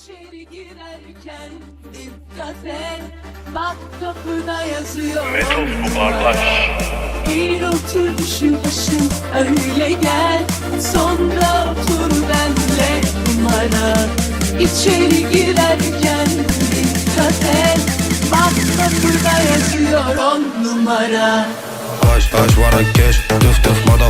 İçeri girerken dikkat et. Bak kapıda yazıyor. Metot buharlaş. Bir otur düşün başın öyle gel. Sonra otur benle numara. İçeri girerken dikkat et. Bak kapıda yazıyor on numara. Taş taş var keş Tıf tıf motherfuck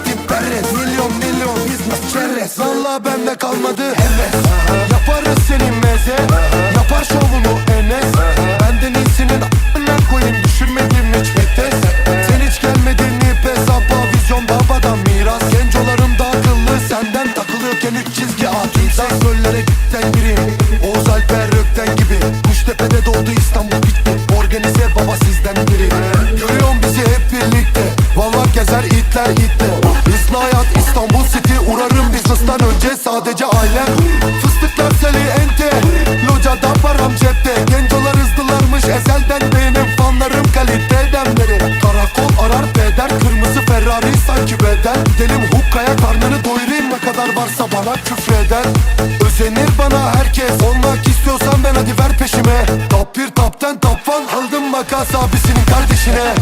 Heves Valla bende kalmadı heves. Yapar City Uğrarım business'tan önce sadece ailem. Fıstıklar seli ente Locada param cepte. Gencolar hızlılarmış ezelden Benim fanlarım kaliteden beri Karakol arar peder Kırmızı Ferrari sanki bedel. Gidelim hukkaya karnını doyurayım Ne kadar varsa bana küfreder. Özenir bana herkes Olmak istiyorsan ben hadi ver peşime. 1 top 10 top 1 Aldım makas abisinin kardeşine